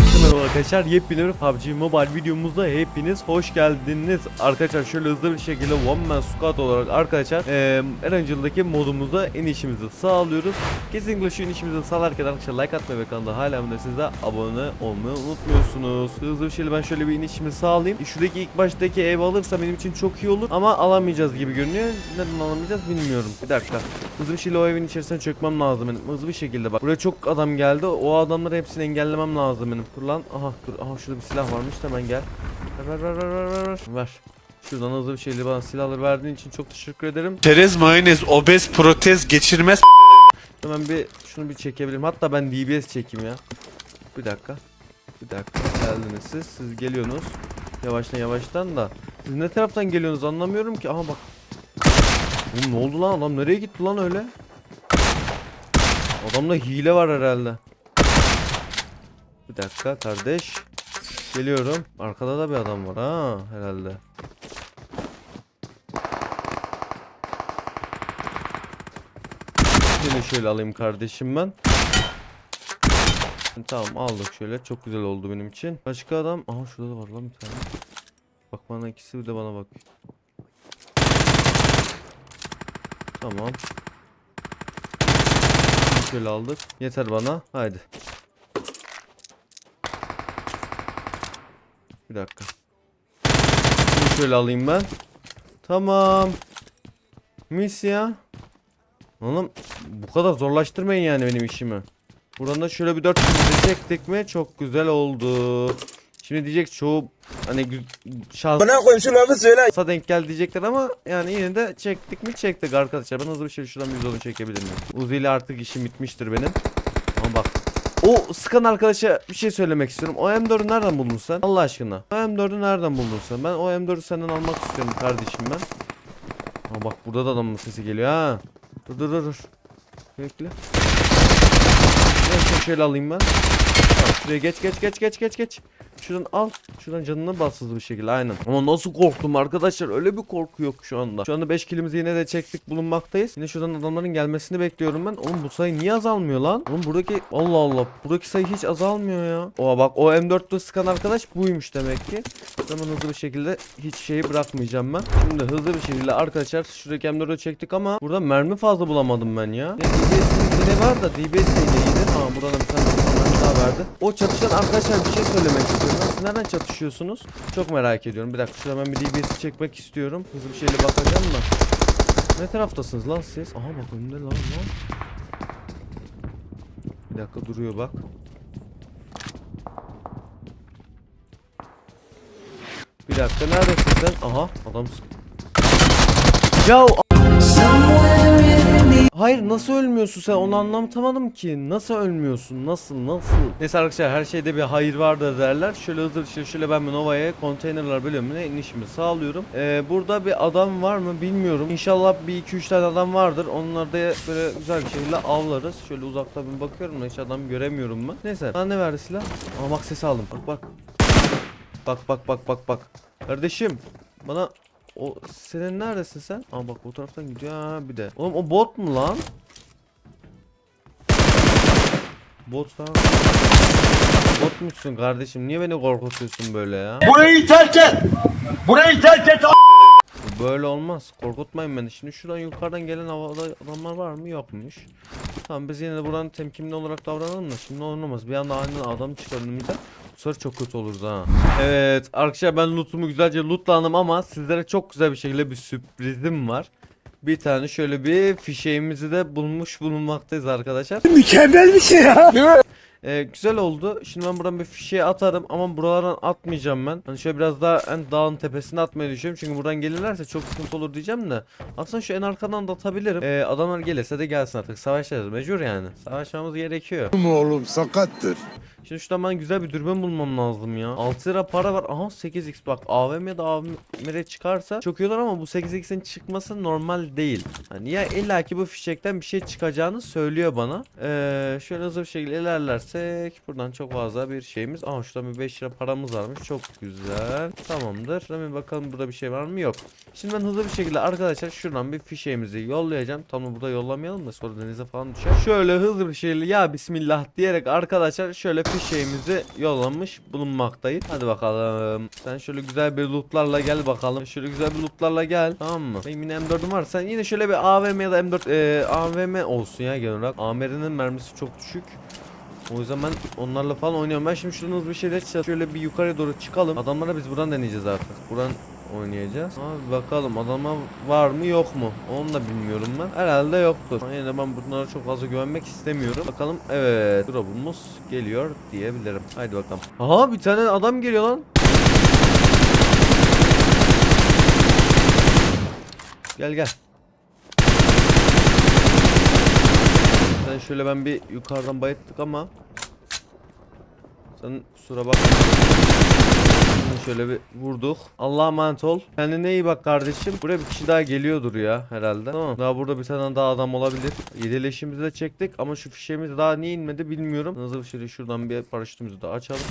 her arkadaşlar. Yepyeni bir PUBG Mobile videomuzda hepiniz hoş geldiniz. Arkadaşlar şöyle hızlı bir şekilde One Man Squad olarak arkadaşlar eee Erangel'daki modumuzda inişimizi sağlıyoruz. Kesinlikle şu inişimizi sağlarken arkadaşlar like atmayı ve kanalda hala abone de abone olmayı unutmuyorsunuz. Hızlı bir şekilde ben şöyle bir inişimi sağlayayım. Şuradaki ilk baştaki ev alırsam benim için çok iyi olur ama alamayacağız gibi görünüyor. Neden alamayacağız bilmiyorum. Bir dakika. Hızlı bir şekilde o evin içerisine çökmem lazım benim. Hızlı bir şekilde bak. Buraya çok adam geldi. O adamları hepsini engellemem lazım benim. Dur lan. Aha dur. Aha şurada bir silah varmış. Hemen gel. Ver ver ver ver ver ver. Ver. Şuradan hızlı bir şekilde bana silahları verdiğin için çok teşekkür ederim. Çerez, mayonez, obez, protez, geçirmez. Hemen bir şunu bir çekebilirim. Hatta ben DBS çekeyim ya. Bir dakika. Bir dakika. Geldiniz siz. Siz geliyorsunuz. Yavaştan yavaştan da. Siz ne taraftan geliyorsunuz anlamıyorum ki. Aha bak. Oğlum ne oldu lan adam nereye gitti lan öyle? Adamda hile var herhalde. Bir dakika kardeş. Geliyorum. Arkada da bir adam var ha herhalde. Seni şöyle alayım kardeşim ben. Tamam aldık şöyle. Çok güzel oldu benim için. Başka adam. Aha şurada da var lan bir tane. Bak bana ikisi bir de bana bak. Tamam. Şöyle aldık. Yeter bana. Haydi. Bir dakika. Bunu şöyle alayım ben. Tamam. Mis ya. Oğlum bu kadar zorlaştırmayın yani benim işimi. Buradan da şöyle bir 4 kişi çektik mi çok güzel oldu. Şimdi diyecek çoğu hani şans Bana koyayım şu lafı söyle. Sa denk geldi diyecekler ama yani yine de çektik mi çektik arkadaşlar. Ben hızlı bir şey şuradan bir onu çekebilir miyim? Uzi ile artık işim bitmiştir benim. Ama bak. O sıkan arkadaşa bir şey söylemek istiyorum. O M4'ü nereden buldun sen? Allah aşkına. O M4'ü nereden buldun sen? Ben o M4'ü senden almak istiyorum kardeşim ben. Ama bak burada da adamın sesi geliyor ha. Dur dur dur. Bekle. Şöyle, şöyle alayım ben. Tamam, şuraya geç geç geç geç geç geç. Şuradan al. Şuradan canını bas hızlı bir şekilde aynen. Ama nasıl korktum arkadaşlar öyle bir korku yok şu anda. Şu anda 5 kilimizi yine de çektik bulunmaktayız. Yine şuradan adamların gelmesini bekliyorum ben. Oğlum bu sayı niye azalmıyor lan? Oğlum buradaki Allah Allah buradaki sayı hiç azalmıyor ya. Oha bak o M4'lü sıkan arkadaş buymuş demek ki. Hemen hızlı bir şekilde hiç şeyi bırakmayacağım ben. Şimdi hızlı bir şekilde arkadaşlar şuradaki M4'ü çektik ama burada mermi fazla bulamadım ben ya. Yine var da DBS de iyiydi. Ha buradan bir tane daha verdi. O çatışan arkadaşlar bir şey söylemek istiyorum. Siz nereden çatışıyorsunuz? Çok merak ediyorum. Bir dakika şuradan ben bir DBS'i çekmek istiyorum. Hızlı bir şeyle bakacağım da. Ne taraftasınız lan siz? Aha bak önünde lan lan. Bir dakika duruyor bak. Bir dakika neredesin sen? Aha adam Ya Hayır nasıl ölmüyorsun sen onu anlatamadım ki. Nasıl ölmüyorsun? Nasıl nasıl? Neyse arkadaşlar her şeyde bir hayır vardır derler. Şöyle hızlı şöyle, şöyle ben bir Nova'ya konteynerler bölümüne inişimi sağlıyorum. Ee, burada bir adam var mı bilmiyorum. İnşallah bir iki üç tane adam vardır. Onları da böyle güzel bir şekilde avlarız. Şöyle uzakta bir bakıyorum da hiç adam göremiyorum ben. Neyse. Bana ne verdi silah? Aa bak ses aldım. Bak bak. Bak bak bak bak bak. Kardeşim bana o senin neredesin sen? Aa bak o taraftan gidiyor ha bir de. Oğlum o bot mu lan? Bot lan. Bot musun kardeşim? Niye beni korkutuyorsun böyle ya? Burayı terk et. Burayı terk et. Böyle olmaz. Korkutmayın beni. Şimdi şuradan yukarıdan gelen havada adamlar var mı? Yokmuş. Tamam biz yine de buradan temkinli olarak davranalım da şimdi olmaz. Bir anda aynen adam çıkar önümüze. Sefer çok kötü oluruz ha. Evet arkadaşlar ben lootumu güzelce lootlandım ama sizlere çok güzel bir şekilde bir sürprizim var. Bir tane şöyle bir fişeğimizi de bulmuş bulunmaktayız arkadaşlar. Mükemmel bir şey ya. Ee, güzel oldu. Şimdi ben buradan bir fişeği atarım ama buralardan atmayacağım ben. Hani şöyle biraz daha en dağın tepesine atmayı düşünüyorum. Çünkü buradan gelirlerse çok sıkıntı olur diyeceğim de. Aslında şu en arkadan da atabilirim. Ee, adamlar gelirse de gelsin artık. Savaşacağız mecbur yani. Savaşmamız gerekiyor. oğlum sakattır. Şimdi şuradan ben güzel bir dürbün bulmam lazım ya. 6 lira para var. Aha 8x bak. AVM ya da AVM'de çıkarsa olur ama bu 8x'in çıkması normal değil. Hani ya illaki bu fişekten bir şey çıkacağını söylüyor bana. Ee, şöyle hızlı bir şekilde ilerlersek buradan çok fazla bir şeyimiz. Aha şuradan bir 5 lira paramız varmış. Çok güzel. Tamamdır. Şuradan bir bakalım burada bir şey var mı? Yok. Şimdi ben hızlı bir şekilde arkadaşlar şuradan bir fişeğimizi yollayacağım. Tam da burada yollamayalım da sonra denize falan düşer. Şöyle hızlı bir şekilde ya bismillah diyerek arkadaşlar şöyle fişeğimizi yollamış bulunmaktayız. Hadi bakalım. Sen şöyle güzel bir lootlarla gel bakalım. Şöyle güzel bir lootlarla gel. Tamam mı? Benim yine M4'üm var. Sen yine şöyle bir AVM ya da M4 e, AVM olsun ya genel olarak. AMR'nin mermisi çok düşük. O yüzden ben onlarla falan oynuyorum. Ben şimdi şuradan bir şeyler çıkacağız. Şöyle bir yukarı doğru çıkalım. Adamlara biz buradan deneyeceğiz artık. Buradan oynayacağız. Abi bakalım adama var mı yok mu? Onu da bilmiyorum ben. Herhalde yoktur. Ama Yine ben bunlara çok fazla güvenmek istemiyorum. Bakalım evet drop'umuz geliyor diyebilirim. Haydi bakalım. Aha bir tane adam geliyor lan. Gel gel. Sen şöyle ben bir yukarıdan bayıttık ama sen kusura bakma. Seni şöyle bir vurduk. Allah'a emanet ol. Kendine iyi bak kardeşim. Buraya bir kişi daha geliyordur ya herhalde. Tamam. Daha burada bir tane daha adam olabilir. Yedeleşimizi de çektik ama şu fişeğimiz daha niye inmedi bilmiyorum. Hızlı bir şekilde şuradan bir paraşütümüzü de açalım.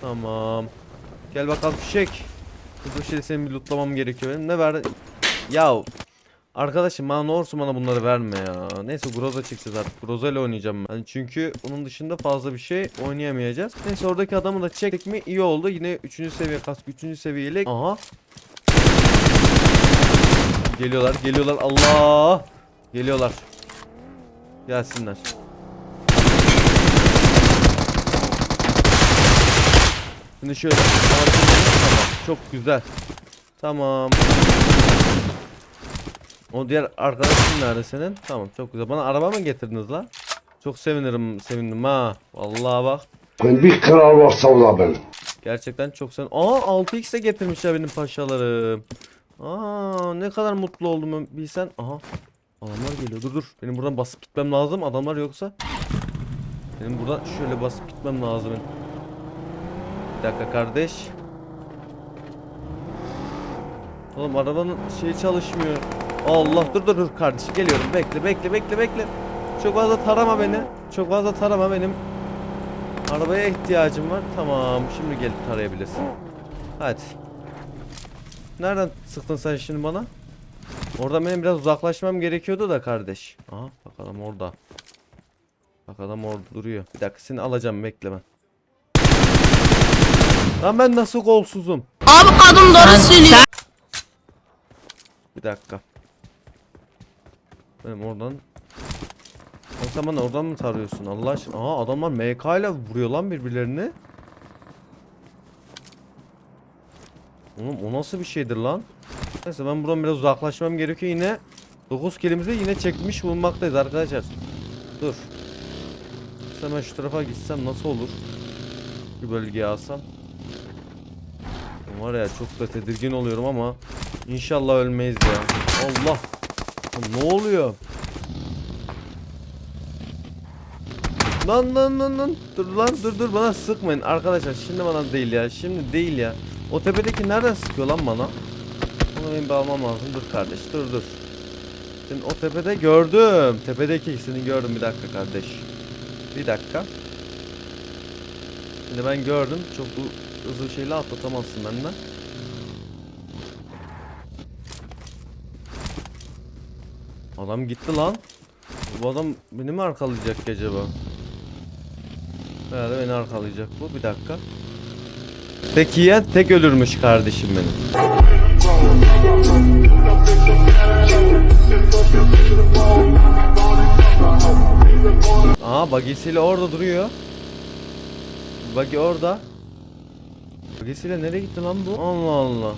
Tamam. Gel bakalım fişek. Hızlı bir senin bir lootlamam gerekiyor benim. Ne verdin? Yahu Arkadaşım bana olursun bana bunları verme ya. Neyse Groza çıkacağız artık. Groza ile oynayacağım ben. Yani çünkü onun dışında fazla bir şey oynayamayacağız. Neyse oradaki adamı da çektik mi iyi oldu. Yine 3. seviye kask 3. seviyeyle. Aha. Geliyorlar geliyorlar Allah. Geliyorlar. Gelsinler. Şimdi şöyle. Çok güzel. Tamam. O diğer arkadaşın nerede senin? Tamam çok güzel. Bana araba mı getirdiniz lan? Çok sevinirim, sevindim ha. Vallahi bak. Ben bir kral varsa o da ben. Gerçekten çok sevin. Aa 6x de getirmişler benim paşalarım. Aa ne kadar mutlu oldum bilsen. Aha. Adamlar geliyor. Dur dur. Benim buradan basıp gitmem lazım. Adamlar yoksa. Benim buradan şöyle basıp gitmem lazım. Bir dakika kardeş. Oğlum arabanın şeyi çalışmıyor. Allah dur dur dur kardeşim geliyorum. Bekle bekle bekle bekle. Çok fazla tarama beni. Çok fazla tarama benim. Arabaya ihtiyacım var. Tamam. Şimdi gelip tarayabilirsin. Hadi. Nereden sıktın sen şimdi bana? Orada benim biraz uzaklaşmam gerekiyordu da kardeş. Aha bak adam orada. Bak adam orada duruyor. Bir dakika seni alacağım bekle ben. Lan ben nasıl golsuzum? Abi kadın doğru söylüyor. Bir dakika. Benim oradan Lan sen bana oradan mı tarıyorsun Allah aşkına? Aha adamlar MK ile vuruyor lan birbirlerini. Oğlum o nasıl bir şeydir lan? Neyse ben buradan biraz uzaklaşmam gerekiyor yine. 9 kilimizi yine çekmiş bulunmaktayız arkadaşlar. Dur. Hemen şu tarafa gitsem nasıl olur? Bir bölgeye alsam. Var ya çok da tedirgin oluyorum ama İnşallah ölmeyiz ya. Allah. Ne oluyor? Lan lan lan lan. Dur lan dur dur bana sıkmayın arkadaşlar. Şimdi bana değil ya. Şimdi değil ya. O tepedeki nereden sıkıyor lan bana? Onu benim almam lazım. Dur kardeş dur dur. Şimdi o tepede gördüm. Tepedeki ikisini gördüm bir dakika kardeş. Bir dakika. Şimdi ben gördüm. Çok bu hızlı şeyle atlatamazsın benden. Adam gitti lan. Bu adam beni mi arkalayacak ki acaba? Herhalde beni arkalayacak bu. Bir dakika. Tek yiyen tek ölürmüş kardeşim benim. Aha bagisiyle orada duruyor. Bagi orada. Bagisiyle nereye gitti lan bu? Allah Allah.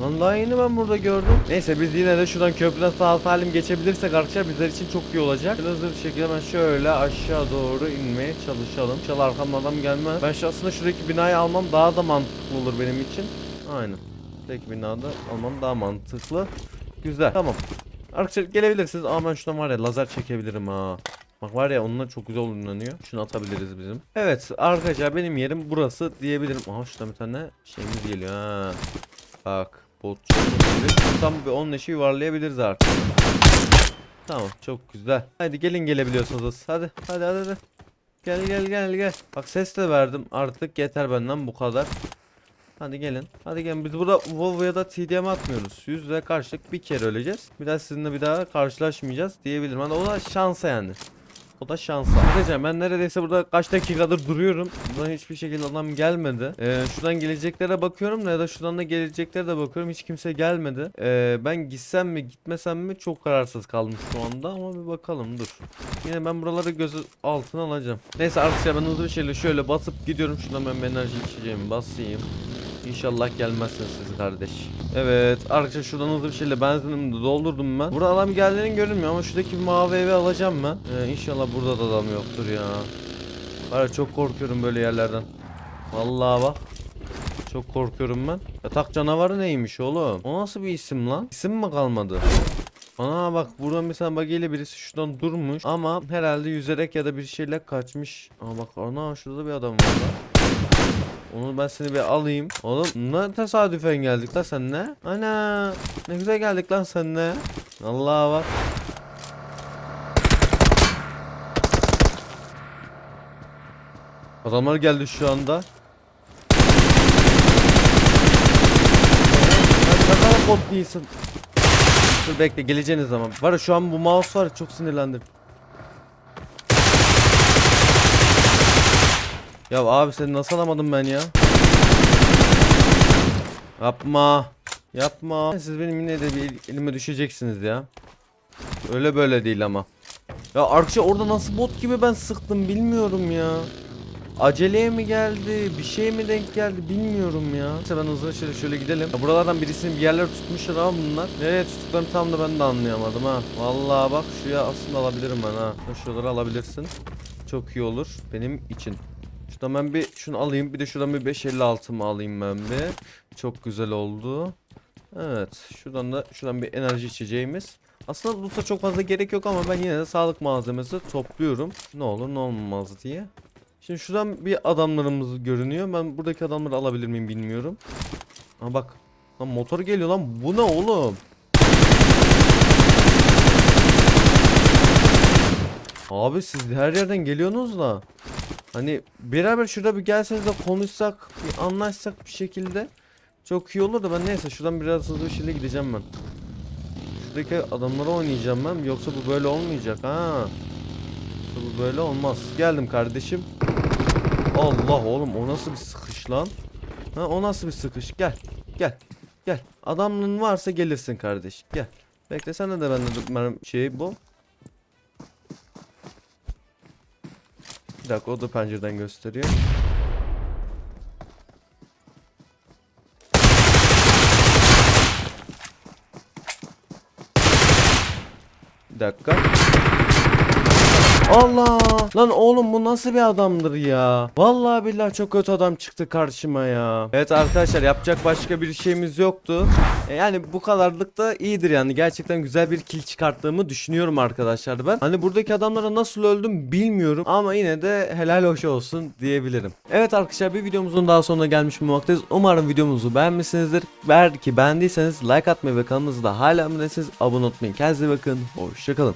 Lan daha yeni ben burada gördüm. Neyse biz yine de şuradan köprüden sağ salim geçebilirsek arkadaşlar bizler için çok iyi olacak. Biraz hızlı bir şekilde ben şöyle aşağı doğru inmeye çalışalım. İnşallah arkamdan adam gelmez. Ben şu aslında şuradaki binayı almam daha da mantıklı olur benim için. Aynen. Şuradaki binada almam daha mantıklı. Güzel. Tamam. Arkadaşlar gelebilirsiniz ama ben şuradan var ya lazer çekebilirim ha. Bak var ya onunla çok güzel oynanıyor. Şunu atabiliriz bizim. Evet arkadaşlar benim yerim burası diyebilirim. Aha şuradan bir tane şeyimiz geliyor ha. Bak bot çok olabilir. Tam bir 10 leşi yuvarlayabiliriz artık. Tamam çok güzel. Hadi gelin gelebiliyorsunuz. Hadi hadi hadi hadi. Gel gel gel gel. Bak ses de verdim artık yeter benden bu kadar. Hadi gelin. Hadi gelin. Biz burada WoW ya da TDM atmıyoruz. Yüzle karşılık bir kere öleceğiz. Bir daha sizinle bir daha karşılaşmayacağız diyebilirim. Hani o da şansa yani. O da şansa. Arkadaşlar ben neredeyse burada kaç dakikadır duruyorum. Buradan hiçbir şekilde adam gelmedi. Ee, şuradan geleceklere bakıyorum da ya da şuradan da geleceklere de bakıyorum. Hiç kimse gelmedi. Ee, ben gitsem mi gitmesem mi çok kararsız kaldım şu anda ama bir bakalım dur. Yine ben buraları göz altına alacağım. Neyse arkadaşlar ben hızlı bir şekilde şöyle basıp gidiyorum. Şuradan ben enerji içeceğimi basayım. İnşallah gelmezsiniz siz kardeş. Evet arkadaşlar şuradan hızlı bir şekilde benzinimi doldurdum ben. Burada adam geldiğini görünmüyor ama şuradaki bir mavi evi alacağım ben. Ee, inşallah burada da adam yoktur ya. Ya çok korkuyorum böyle yerlerden. Vallahi bak. Çok korkuyorum ben. Yatak canavarı neymiş oğlum? O nasıl bir isim lan? İsim mi kalmadı? Ana bak buradan mesela bagiyle birisi şuradan durmuş ama herhalde yüzerek ya da bir şeyle kaçmış. Aa bak ana şurada da bir adam var lan. Onu ben seni bir alayım. Oğlum ne tesadüfen geldik lan seninle. Ana ne güzel geldik lan seninle. Allah'a bak. Adamlar geldi şu anda. Sen ne kadar bot değilsin. Dur bekle geleceğiniz zaman. Var şu an bu mouse var çok sinirlendim. Ya abi seni nasıl alamadım ben ya? Yapma. Yapma. Siz benim yine de bir elime düşeceksiniz ya. Öyle böyle değil ama. Ya arkadaşlar orada nasıl bot gibi ben sıktım bilmiyorum ya. Aceleye mi geldi? Bir şey mi denk geldi? Bilmiyorum ya. Neyse ben hızlı şöyle şöyle gidelim. Ya buralardan birisini bir yerlere tutmuşlar ama bunlar. Nereye tuttuklarını tam da ben de anlayamadım ha. Vallahi bak şuraya aslında alabilirim ben ha. Şuraları alabilirsin. Çok iyi olur benim için. Şuradan ben bir şunu alayım. Bir de şuradan bir 556 mı alayım ben bir. Çok güzel oldu. Evet. Şuradan da şuradan bir enerji içeceğimiz. Aslında loot'a çok fazla gerek yok ama ben yine de sağlık malzemesi topluyorum. Ne olur ne olmaz diye. Şimdi şuradan bir adamlarımız görünüyor. Ben buradaki adamları alabilir miyim bilmiyorum. Ama bak. Lan motor geliyor lan. Bu ne oğlum? Abi siz her yerden geliyorsunuz da. Hani beraber şurada bir gelseniz de konuşsak, bir anlaşsak bir şekilde çok iyi olur da ben neyse şuradan biraz hızlı bir şekilde gideceğim ben. Şuradaki adamlara oynayacağım ben yoksa bu böyle olmayacak ha. Bu böyle olmaz. Geldim kardeşim. Allah oğlum o nasıl bir sıkış lan? Ha o nasıl bir sıkış? Gel. Gel. Gel. Adamlığın varsa gelirsin kardeş. Gel. Beklesene de bende de şey bu. Bir dakika o da pencereden gösteriyor. Bir dakika. Allah! Lan oğlum bu nasıl bir adamdır ya? Vallahi billahi çok kötü adam çıktı karşıma ya. Evet arkadaşlar yapacak başka bir şeyimiz yoktu. E, yani bu kadarlık da iyidir yani. Gerçekten güzel bir kill çıkarttığımı düşünüyorum arkadaşlar ben. Hani buradaki adamlara nasıl öldüm bilmiyorum ama yine de helal hoş olsun diyebilirim. Evet arkadaşlar bir videomuzun daha sonuna gelmiş bulunmaktayız. Umarım videomuzu beğenmişsinizdir. Eğer ki beğendiyseniz like atmayı ve kanalımıza da hala abone değilseniz abone olmayı. Kendinize bakın. Hoşçakalın.